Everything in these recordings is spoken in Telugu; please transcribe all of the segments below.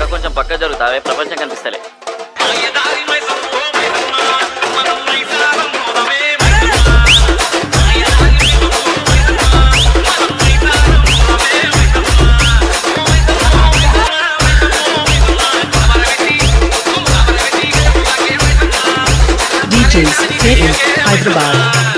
పక్క కొంచెం పక్క జరుగుతావే? ప్రపంచం కనిపిస్తలే. Hyderabad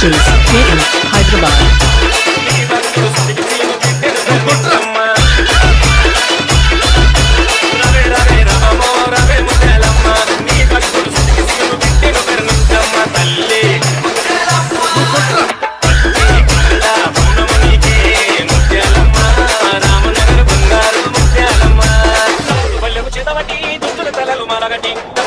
producers AM Hyderabad Thank you.